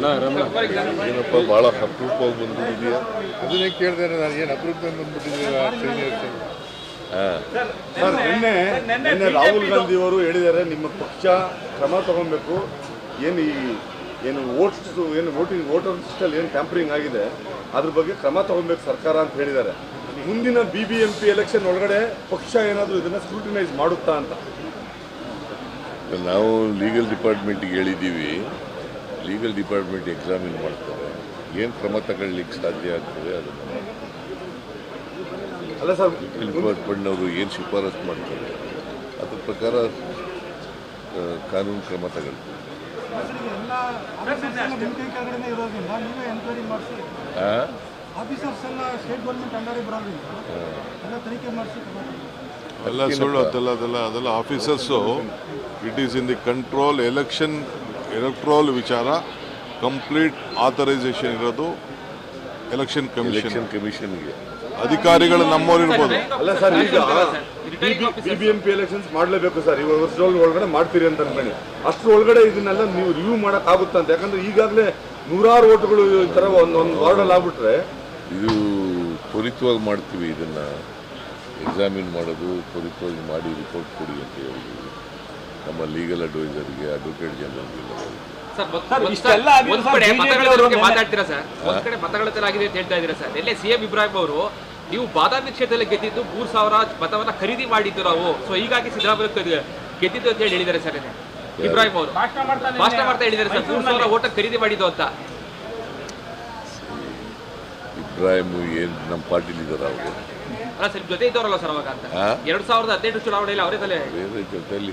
ಏನಪ್ಪ ಭಾಳ ಅಪರೂಪವಾಗಿ ಬಂದ್ಬಿಟ್ಟಿದೆಯಾ ಅದನ್ನೇ ಕೇಳಿದೆ ನಾನು ಏನು ಅಪರೂಪ ಬಂದ್ಬಿಟ್ಟಿದ್ದೀರಾ ಸೀನಿಯರ್ಸ್ ಸರ್ ನಿನ್ನೆ ನಿನ್ನೆ ರಾಹುಲ್ ಗಾಂಧಿ ಅವರು ಹೇಳಿದ್ದಾರೆ ನಿಮ್ಮ ಪಕ್ಷ ಕ್ರಮ ತಗೊಬೇಕು ಏನು ಈ ಏನು ವೋಟ್ಸ್ ಏನು ವೋಟಿಂಗ್ ವೋಟರ್ ಲಿಸ್ಟಲ್ಲಿ ಏನು ಟ್ಯಾಂಪರಿಂಗ್ ಆಗಿದೆ ಅದ್ರ ಬಗ್ಗೆ ಕ್ರಮ ತಗೊಬೇಕು ಸರ್ಕಾರ ಅಂತ ಹೇಳಿದ್ದಾರೆ. ಮುಂದಿನ B B M P election ಒಳಗಡೆ ಪಕ್ಷ ಏನಾದರೂ ಇದನ್ನು ಸ್ಕ್ರೂಟಿನೈಸ್ ಮಾಡುತ್ತಾ ಅಂತ? ನಾವು ಲೀಗಲ್ ಡಿಪಾರ್ಟ್ಮೆಂಟ್ಗೆ ಹೇಳಿದ್ದೀವಿ. ಲೀಗಲ್ ಡಿಪಾರ್ಟ್ಮೆಂಟ್ ಎಕ್ಸಾಮಿನ್ ಮಾಡ್ತಾರೆ? ಏನು ಕ್ರಮ ತಗೊಳ್ಳಿಕ್ಕೆ ಸಾಧ್ಯ ಆಗ್ತದೆ ಅದನ್ನು? ಅಲ್ಲ ಸರ್ ಲೀಗಲ್ ಡಿಪಾರ್ಟ್ಮೆಂಟ್ನವರು ಏನು ಶಿಫಾರಸು ಮಾಡ್ತಾರೆ? ಅದ್ರ ಪ್ರಕಾರ ಕಾನೂನು ಕ್ರಮ ತಗೊಳ್ತಾರೆ. ಎಲ್ಲ ಆಫೀಸರ್ಸ್ ಎಲ್ಲ ನಿಮ್ಮ ಕೈ ಕೆಳಗಡೆ ನೀವೇ ಎನ್ಕ್ವೈರಿ ಮಾಡಿಸಿ ಹಾಂ ಆಫೀಸರ್ಸ್ ಎಲ್ಲ ಸ್ಟೇಟ್ ಗೌರ್ಮೆಂಟ್ ಅಂಡರೇ ಬರೋದ್ರಿಂದ ಎಲ್ಲ ತನಿಖೆ ಮಾಡಿಸಿ ಎಲ್ಲ ಸುಳ್ಳು ಅದೆಲ್ಲ ಅದೆಲ್ಲ ಅದೆಲ್ಲ officers it is in the control election electoral ವಿಚಾರ ಕಂಪ್ಲೀಟ್ ಆಥರೈಸೇಷನ್ ಇರೋದು ಎಲೆಕ್ಷನ್ ಕಮಿಷನ್ ಕಮಿಷನ್ಗೆ ಅಧಿಕಾರಿಗಳು ನಮ್ಮವ್ರು ಇರ್ಬೋದು. ಅಲ್ಲ ಸರ್ ಈಗ BBMP B M P elections ಮಾಡಲೇಬೇಕು ಸರ್. ಇವಾಗ ವರ್ಷದೊಳ ಒಳಗಡೆ ಮಾಡ್ತೀರಿ ಅಂತ ಅನ್ಕೊಂಡು. ಅಷ್ಟರ ಒಳಗಡೆ ಇದನ್ನೆಲ್ಲ ನೀವು ರಿವ್ಯೂ ಮಾಡಕ್ ಆಗುತ್ತಾ ಅಂತ. ಯಾಕಂದ್ರೆ ಈಗಾಗಲೇ ನೂರಾರು ಓಟ್ಗಳು ಈ ಥರ ಒಂದು ಒಂದು ವಾರ್ಡಲ್ಲಿ ಆಗ್ಬಿಟ್ರೆ ಇದು ತ್ವರಿತವಾಗಿ ಮಾಡ್ತೀವಿ ಇದನ್ನು. ಎಕ್ಸಾಮಿನ್ ಮಾಡೋದು ತ್ವರಿತವಾಗಿ ಮಾಡಿ ರಿಪೋರ್ಟ್ ಕೊಡಿ ಅಂತ ಹೇಳಿದ್ವಿ ನಮ್ಮ ಲೀಗಲ್ ಅಡ್ವೈಸರ್ಗೆ ಅಡ್ವೊಕೇಟ್ ಜನರಲ್ಗೆ ಮಾತಾಡ್ತೀರಾ ಸರ್? ಒಂದ್ ಕಡೆ ಅಂತ ಹೇಳ್ತಾ ಇದ್ದೀರಾ ಸರ್? ಎಲ್ಲೇ ಸಿಎಂ ಇಬ್ರಾಹಿಂ ಅವರು ನೀವು ಬಾದಾಮಿ ಕ್ಷೇತ್ರದಲ್ಲಿ ಗೆದ್ದಿದ್ದು ಮೂರ್ ಸಾವಿರ ಮತವನ್ನ ಖರೀದಿ ಮಾಡಿದ್ದು ನಾವು. ಸೊ ಹೀಗಾಗಿ ಸಿದ್ದರಾಮಯ್ಯ ಗೆದ್ದ- ಗೆದ್ದಿದ್ದು ಅಂತ ಹೇಳಿ ಹೇಳಿದ್ದಾರೆ ಸರ್. ಇಬ್ರಾಹಿಂ ಅವರು. ಭಾಷಣ ಮಾಡ್ತಾ ಹೇಳಿದ್ದಾರೆ ಸರ್. ಮೂರ್ ಸಾವಿರ ಓಟ ಖರೀದಿ ಮಾಡಿದ್ದು ಅಂತ. ಇಬ್ರಾಹಿಂ ಏನ್ ನಮ್ಮ ಪಾರ್ಟಿಲಿ ಇದ್ದಾರೆ ಅವರು? ಅಲ್ಲ ಸರ್ ಜೊತೆ ಇದ್ದವರಲ್ಲ ಸರ್ ಅವಾಗ ಅಂತ? ಎರಡ್ ಸಾವಿರದ ಹದಿನೆಂಟು ಚುನಾವಣೆಯಲ್ಲಿ ಅವರೇ ತಲೆ ಜೊತೆಯಲ್ಲಿ.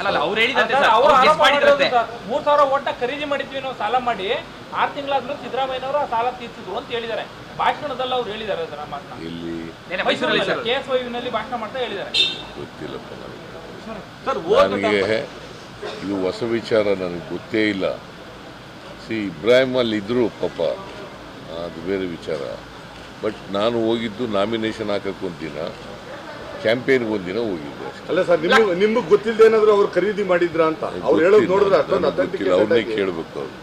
ಅಲ್ಲ ಅವ್ರು ಹೇಳಿದಂತೆ ಅವ್ರು ಮಾಡಿದ್ರಂತೆ. ಮೂರ್ ಸಾವಿರ ಓಟ್ನ ಖರೀದಿ ಮಾಡಿದ್ವಿ ನಾವು ಸಾಲ ಮಾಡಿ ಆರು ತಿಂಗಳಾದ್ಮೇಲೆ ಸಿದ್ದರಾಮಯ್ಯನವರು ಆ ಸಾಲ ತೀರ್ಸಿದ್ರು ಅಂತ ಹೇಳಿದ್ದಾರೆ. ಭಾಷಣದಲ್ಲಿ ಅವ್ರು ಹೇಳಿದ್ದಾರೆ ಸರ್ ಆ ಮಾತನ್ನ. ಇಲ್ಲಿ ಮೈಸೂರಲ್ಲಿ ಸರ್. ಕೆ ಎಸ್ ಭಾಷಣ ಮಾಡ್ತಾ ಹೇಳಿದ್ದಾರೆ. ಗೊತ್ತಿಲ್ಲಪ್ಪ ಸರ್ ನನಗೆ ಇದು ಹೊಸ ವಿಚಾರ ನನಗೆ ಗೊತ್ತೇ ಇಲ್ಲ. ಸಿ ಇಬ್ರಾಹಿಂ ಅಲ್ಲಿ ಇದ್ರು ಪಾಪ. ಅದು ಬೇರೆ ವಿಚಾರ. ಬಟ್ ನಾನು ಹೋಗಿದ್ದು ನಾಮಿನೇಷನ್ ಹಾಕಕ್ಕೆ ಒಂದಿನ. ಕ್ಯಾಂಪೇನ್ಗೆ ಒಂದಿನ ಹೋಗಿದ್ದೆ ಅಷ್ಟೇ. ಅಲ್ಲ ಸರ್ ನಿಮ್ಗೆ ನಿಮ್ಗೆ ಗೊತ್ತಿಲ್ಲದೆ ಏನಾದ್ರು ಅವ್ರು ಖರೀದಿ ಮಾಡಿದ್ರ ಅಂತ? ಅವ್ರು ಹೇಳೋದು ನೋಡಿದ್ರೆ ಅಷ್ಟೊಂದು ಗೊತ್ತಿಲ್ಲ. ಅವ್ರನ್ನೇ ಕೇಳಬೇಕು ಅವ್ರು.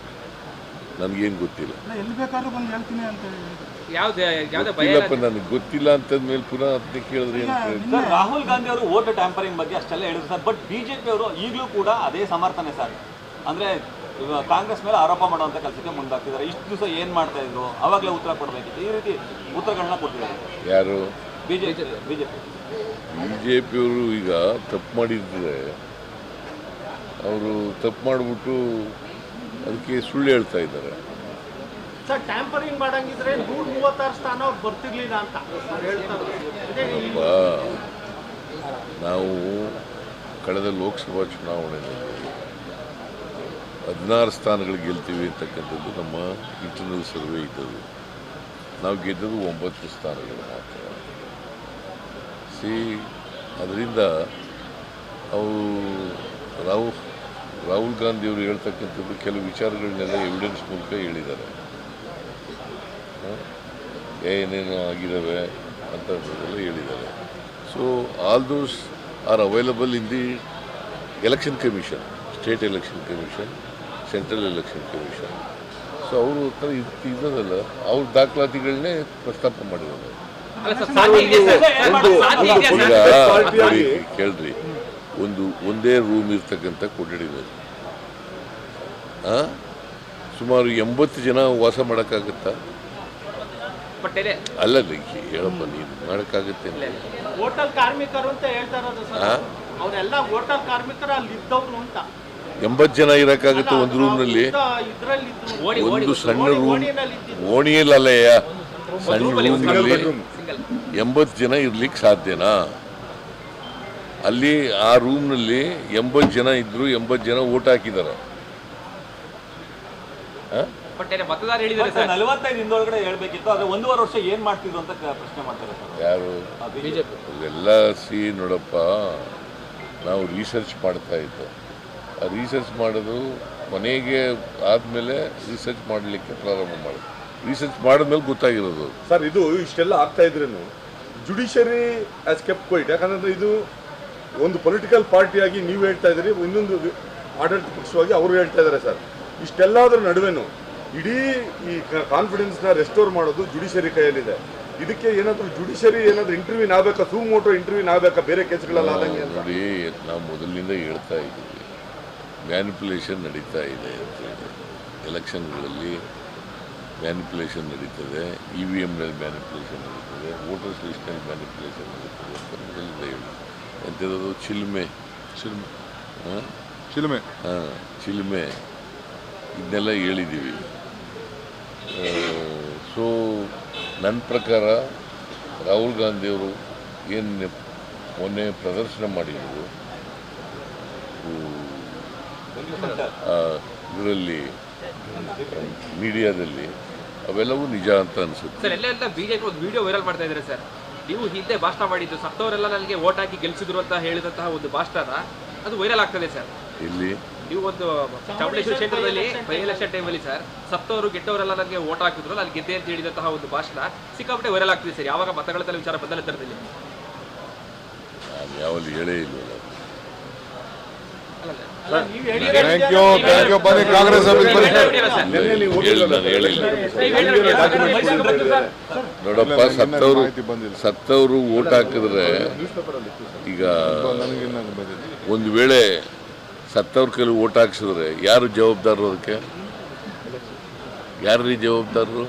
ನನಗೇನು ಗೊತ್ತಿಲ್ಲ. ಎಲ್ಲ ಎಲ್ಲಿ ಬೇಕಾದ್ರೂ ಬಂದು ಹೇಳ್ತೀನಿ ಅಂತ ಹೇಳಿದ್ರು ಯಾವ್ದೇ ಯಾವ್ದೇ ಭಯ ಇಲ್ಲ. ಇಲ್ಲಪ್ಪ ನನಗೆ ಗೊತ್ತಿಲ್ಲ ಅಂತಂದ್ಮೇಲೆ ಪುನಃ ಅದನ್ನೇ ಕೇಳಿದ್ರೆ ಏನು ಪ್ರಯೋಜನ? ಸರ್ ರಾಹುಲ್ ಗಾಂಧಿ ಅವರು ಓಟ್ ಟ್ಯಾಂಪರಿಂಗ್ ಬಗ್ಗೆ ಅಷ್ಟೆಲ್ಲ ಹೇಳಿದ್ರು ಸರ್ ಬಟ್ ಬಿಜೆಪಿ ಅವರು ಈಗಲೂ ಕೂಡ ಅದೇ ಸಮರ್ಥನೆ ಸರ್. ಅಂದ್ರೆ ಕಾಂಗ್ರೆಸ್ ಮೇಲೆ ಆರೋಪ ಮಾಡುವಂತ ಕೆಲಸಕ್ಕೆ ಮುಂದಾಗ್ತಿದ್ದಾರೆ. ಇಷ್ಟು ದಿವಸ ಏನ್ ಮಾಡ್ತಾ ಇದ್ರು? ಅವಾಗಲೇ ಉತ್ತರ ಕೊಡಬೇಕಿತ್ತು. ಈ ರೀತಿ ಉತ್ತರಗಳನ್ನ ಕೊಟ್ಟಿದ್ದಾರೆ. ಯಾರು? ಬಿ ಜೆ ಪಿಯವರು ಈಗ ತಪ್ಪು ಮಾಡಿದ್ರೆ ಅವರು ತಪ್ಪು ಮಾಡಿಬಿಟ್ಟು ಅದಕ್ಕೆ ಸುಳ್ಳು ಹೇಳ್ತಾ ಇದ್ದಾರೆ. ನಾವು ಕಳೆದ ಲೋಕಸಭಾ ಚುನಾವಣೆಯಲ್ಲಿ ಹದಿನಾರು ಸ್ಥಾನಗಳು ಗೆಲ್ತೀವಿ ಅಂತಕ್ಕಂಥದ್ದು ನಮ್ಮ ಇಂಟರ್ನಲ್ ಸರ್ವೆ ಇದ್ದದ್ದು. ನಾವು ಗೆದ್ದದ್ದು ಒಂಬತ್ತು ಸ್ಥಾನಗಳು ಮಾತ್ರ. ಸಿ, ಅದರಿಂದ ಅವರು ರಾಹುಲ್ ರಾಹುಲ್ ಗಾಂಧಿಯವರು ಹೇಳ್ತಕ್ಕಂಥದ್ದು ಕೆಲವು ವಿಚಾರಗಳನ್ನೆಲ್ಲ ಎವಿಡೆನ್ಸ್ ಮೂಲಕ ಹೇಳಿದ್ದಾರೆ? ಏನೇನು ಆಗಿದ್ದಾವೆ ಅಂತ ಹೇಳಿದ್ದಾರೆ. So all those are available in the election commission state election commission central election commission so ಅವರು ಇದ್ದದಲ್ಲ ಅವ್ರ ದಾಖಲಾತಿಗಳನ್ನೇ ಪ್ರಸ್ತಾಪ ಮಾಡಿರೋದು. ಕೇಳ್ರಿ ಒಂದು ಒಂದೇ ರೂಮ್ ಇರ್ತಕ್ಕಂಥ ಕೊಠಡಿ ಆ? ಸುಮಾರು ಎಂಬತ್ತು ಜನ ವಾಸ ಮಾಡೋಕ್ಕಾಗತ್ತಾ? ಅಲ್ಲ ಅಲ್ಲಲ್ಲ ಹೇಳಪ್ಪ ನೀನು ಮಾಡೋಕ್ಕಾಗತ್ತೆ ಅಂತ. ಕಾರ್ಮಿಕರು ಅಂತ ಹೇಳ್ತಾ ಸರ್. ಆ? ಅವರೆಲ್ಲ ಹೋಟೆಲ್ ಅಲ್ಲಿ ಇದ್ದವ್ರು ಅಂತ. ಎಂಬತ್ತು ಜನ ಇರಕ್ಕಾಗತ್ತೆ ಒಂದು ರೂಮ್ನಲ್ಲಿ ಒಂದು ಸಣ್ಣ ರೂಮ್ ಓಣಿಯಲ್ಲಿ ಅಲ್ಲಯ್ಯ? ಸಣ್ಣ ರೂಮ್ ಒಂದು ರೂಮ್ನಲ್ಲಿ ಎಂಬತ್ತು ಜನ ಇರ್ಲಿಕ್ಕೆ ಸಾಧ್ಯನಾ? ಅಲ್ಲಿ ಆ ರೂಮ್ನಲ್ಲಿ ಎಂಬತ್ತು ಜನ ಇದ್ರು ಎಂಬತ್ತು ಜನ ಓಟ್ ಹಾಕಿದ್ದಾರೆ. ಆ? ಬಟ್ ಮತದಾರ ಹೇಳಿದ್ದಾರೆ ಸರ್. ನಲವತ್ತೈದು ಹಿಂದೊಳಗಡೆ ಹೇಳ್ಬೇಕಿತ್ತು ಆದ್ರೆ ಒಂದೂವರೆ ವರ್ಷ ಏನ್ ಮಾಡ್ತಿದ್ರು ಅಂತ ಪ್ರಶ್ನೆ ಮಾಡ್ತಾರೆ ಸರ್. ಯಾರು? ಎಲ್ಲ ಸಿ ನೋಡಪ್ಪ ನಾವು ರಿಸರ್ಚ್ ಮಾಡ್ತಾ ಇತ್ತು ಆ ರಿಸರ್ಚ್ ಮಾಡೋದು ಮನೆಗೆ ಆದಮೇಲೆ ರಿಸರ್ಚ್ ಮಾಡಲಿಕ್ಕೆ ಪ್ರಾರಂಭ ಮಾಡೋದು. ರಿಸರ್ಚ್ ಮಾಡಿದ್ಮೇಲೆ ಗೊತ್ತಾಗಿರೋದು. ಸರ್ ಇದು ಇಷ್ಟೆಲ್ಲ ಆಗ್ತಾ ಇದ್ರೇನು? ಜುಡಿಷರಿ ಆಸ್ ಕೆಪ್ ಕ್ವೈಟ್ ಯಾಕಂದ್ರೆ ಇದು ಒಂದು ಪೊಲಿಟಿಕಲ್ ಪಾರ್ಟಿಯಾಗಿ ನೀವು ಹೇಳ್ತಾ ಇದ್ದೀರಿ ಇನ್ನೊಂದು ಆಡಳಿತ ಪಕ್ಷವಾಗಿ ಅವರು ಹೇಳ್ತಾ ಇದ್ದಾರೆ ಸರ್. ಇಷ್ಟೆಲ್ಲದರ ನಡುವೆನು ಇಡೀ ಈ ಕಾನ್ಫಿಡೆನ್ಸ್ನ ರೆಸ್ಟೋರ್ ಮಾಡೋದು ಜುಡಿಷರಿ ಕೈಯಲ್ಲಿದೆ. ಇದಕ್ಕೆ ಏನಾದರೂ ಜುಡಿಷರಿ ಏನಾದರೂ ಇಂಟರ್ವ್ಯೂ ಆಗ್ಬೇಕಾ ಸೂ ಮೋಟೋ ಇಂಟರ್ವ್ಯೂ ಆಗ್ಬೇಕಾ ಬೇರೆ ಕೇಸ್ಗಳೆಲ್ಲ ಆದಂಗೆ ಅಂತ. ನೋಡಿ ನಾವು ಮೊದಲಿನಿಂದ ಹೇಳ್ತಾ ಇದ್ದೀವಿ. ಮ್ಯಾನಿಪುಲೇಷನ್ ನಡೀತಾ ಇದೆ ಅಂತೇಳಿ ಎಲೆಕ್ಷನ್ಗಳಲ್ಲಿ ಮ್ಯಾನಿಪುಲೇಷನ್ ನಡೀತದೆ ಇ ವಿ ಎಮ್ನಲ್ಲಿ ಮ್ಯಾನಿಪ್ಯುಲೇಷನ್ ನಡೀತದೆ ವೋಟರ್ಸ್ ಲಿಸ್ಟ್ನಲ್ಲಿ ಮ್ಯಾನಿಪ್ಯುಲೇಷನ್ ನಡೀತದೆ ಅಂತ ಹೇಳಿ. ಎಂಥದ್ದು? ಚಿಲ್ಮೆ. ಚಿಲ್ಮೆ. ಹಾಂ ಚಿಲ್ಮೆ. ಹಾಂ ಚಿಲ್ಮೆ. ಇದನ್ನೆಲ್ಲ ಹೇಳಿದ್ದೀವಿ. ಸೊ ನನ್ನ ಪ್ರಕಾರ ರಾಹುಲ್ ಗಾಂಧಿಯವರು ಏನು ಮೊನ್ನೆ ಪ್ರದರ್ಶನ ಮಾಡಿದರು ಇದರಲ್ಲಿ ಮೀಡಿಯಾದಲ್ಲಿ ಅವೆಲ್ಲವೂ ನಿಜ ಅಂತ ಅನ್ಸುತ್ತೆ. ಸರ್ ಎಲ್ಲ ಎಲ್ಲ ಬಿಜೆಪಿ ಒಂದು ವಿಡಿಯೋ ವೈರಲ್ ಮಾಡ್ತಾ ಇದ್ದಾರೆ ಸರ್. ನೀವು ಹಿಂದೆ ಭಾಷಣ ಮಾಡಿದ್ದು ಸತ್ತವರೆಲ್ಲ ನನಗೆ ಓಟ್ ಹಾಕಿ ಗೆಲ್ಸಿದ್ರು ಅಂತ ಹೇಳಿದಂತಹ ಒಂದು ಭಾಷಣ ಅದು ವೈರಲ್ ಆಗ್ತದೆ ಸರ್. ಇಲ್ಲಿ ನೀವು ಒಂದು ಚಾಮುಂಡೇಶ್ವರಿ ಕ್ಷೇತ್ರದಲ್ಲಿ ಬೈ ಎಲೆಕ್ಷನ್ ಟೈಮಲ್ಲಿ ಸರ್ ಸತ್ತವರು ಗೆಟ್ಟವರೆಲ್ಲ ನನಗೆ ಓಟ್ ಹಾಕಿದ್ರು ಅಲ್ಲಿ ಗೆದ್ದೆ ಅಂತ ಹೇಳಿದಂತಹ ಒಂದು ಭಾಷಣ ಸಿಕ್ಕಾಪಟ್ಟೆ ವೈರಲ್ ಆಗ್ತಿದೆ ಸರ್. ಯಾವಾಗ ಮತಗಳ ವಿಚಾರ ಬಂದಲ್ಲ ತರದಲ್ಲಿ ನಾನು ಯಾವಲ್ಲಿ ಹೇಳೇ ಇಲ್ವಲ್ಲ. ಥ್ಯಾಂಕ್ ಯು ಥ್ಯಾಂಕ್ ಯು ಬನ್ನಿ, ಕಾಂಗ್ರೆಸ್ ನೋಡಪ್ಪ, ಸತ್ತವರು ಸತ್ತವರು ಓಟ್ ಹಾಕಿದ್ರೆ ಈಗ ಒಂದು ವೇಳೆ ಸತ್ತವ್ರ ಕೈಲಿ ಓಟ್ ಹಾಕ್ಸಿದ್ರೆ ಯಾರು ಜವಾಬ್ದಾರರು ಅದಕ್ಕೆ? ಯಾರ್ರೀ ಜವಾಬ್ದಾರರು?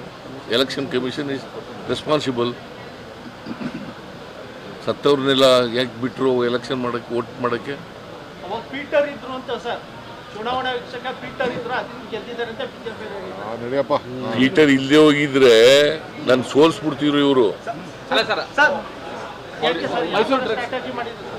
ಎಲೆಕ್ಷನ್ ಕಮಿಷನ್ ಇಸ್ ರೆಸ್ಪಾನ್ಸಿಬಲ್ ಸತ್ತವ್ರನ್ನೆಲ್ಲ ಯಾಕೆ ಬಿಟ್ಟರು ಎಲೆಕ್ಷನ್ ಮಾಡೋಕ್ಕೆ ವೋಟ್ ಮಾಡೋಕ್ಕೆ? ಅವಾಗ ಪೀಟರ್ ಇದ್ರು ಅಂತ ಸರ್. ಚುನಾವಣಾ ವೀಕ್ಷಕ ಪೀಟರ್ ಇದ್ರು ಅದನ್ನ ಗೆದ್ದಿದ್ದಾರೆ ಅಂತ ಬಿಜೆಪಿ ಆ, ನಡಿಯಪ್ಪ. ಹೀಟರ್ ಇಲ್ಲದೆ ಹೋಗಿದ್ರೆ ನಾನು ಸೋಲ್ಸ್ಬಿಡ್ತಿದ್ರು ಇವರು. ಸರ್ ಮೈಸೂರು ಸ್ಟ್ರಾಟಜಿ ಮಾಡಿದ್ರು?